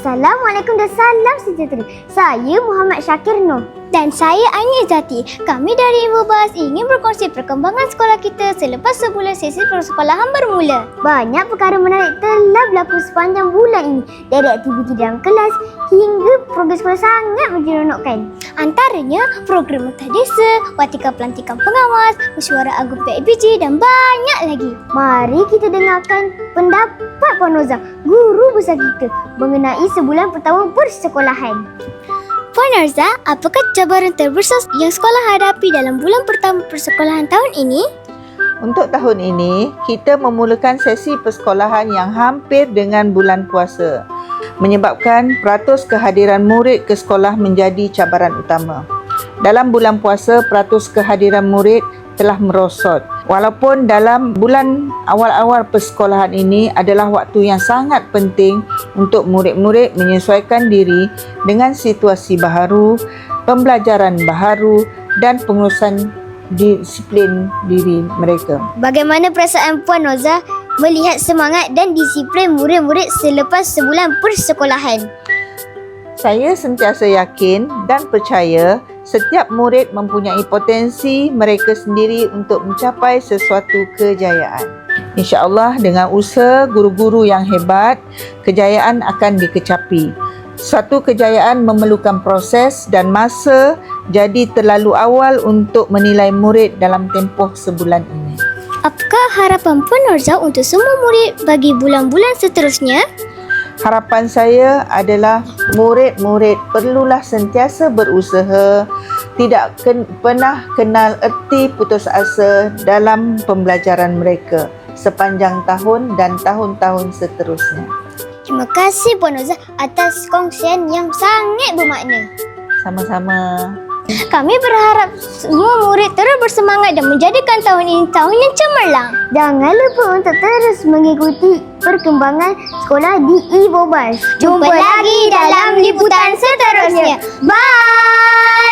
Assalamualaikum dan salam sejahtera. Saya Muhammad Syakir Noh. Dan saya Aini Zati. Kami dari Ibu Bas ingin berkongsi perkembangan sekolah kita selepas sebulan sesi persekolahan bermula. Banyak perkara menarik telah berlaku sepanjang bulan ini. Dari aktiviti dalam kelas hingga program sekolah sangat menyeronokkan. Antaranya program Mentah Desa, Watika Pelantikan Pengawas, Mesyuarat Agung PIBG dan banyak lagi. Mari kita dengarkan pendapat Puan Noza, guru besar kita mengenai sebulan pertama persekolahan. Puan Arza, apakah cabaran terbesar yang sekolah hadapi dalam bulan pertama persekolahan tahun ini? Untuk tahun ini, kita memulakan sesi persekolahan yang hampir dengan bulan puasa. Menyebabkan peratus kehadiran murid ke sekolah menjadi cabaran utama. Dalam bulan puasa, peratus kehadiran murid telah merosot. Walaupun dalam bulan awal-awal persekolahan ini adalah waktu yang sangat penting untuk murid-murid menyesuaikan diri dengan situasi baharu, pembelajaran baharu dan pengurusan disiplin diri mereka. Bagaimana perasaan Puan Noza melihat semangat dan disiplin murid-murid selepas sebulan persekolahan? Saya sentiasa yakin dan percaya setiap murid mempunyai potensi mereka sendiri untuk mencapai sesuatu kejayaan. InsyaAllah dengan usaha guru-guru yang hebat, kejayaan akan dikecapi. Suatu kejayaan memerlukan proses dan masa jadi terlalu awal untuk menilai murid dalam tempoh sebulan ini. Apakah harapan Norza untuk semua murid bagi bulan-bulan seterusnya? Harapan saya adalah murid-murid perlulah sentiasa berusaha, tidak ken, pernah kenal erti putus asa dalam pembelajaran mereka sepanjang tahun dan tahun-tahun seterusnya. Terima kasih Puan Noza atas kongsian yang sangat bermakna. Sama-sama. Kami berharap semua murid terus bersemangat dan menjadikan tahun ini tahun yang cemerlang. Jangan lupa untuk terus mengikuti perkembangan sekolah di Ibobas. Jumpa lagi dalam liputan seterusnya. Bye!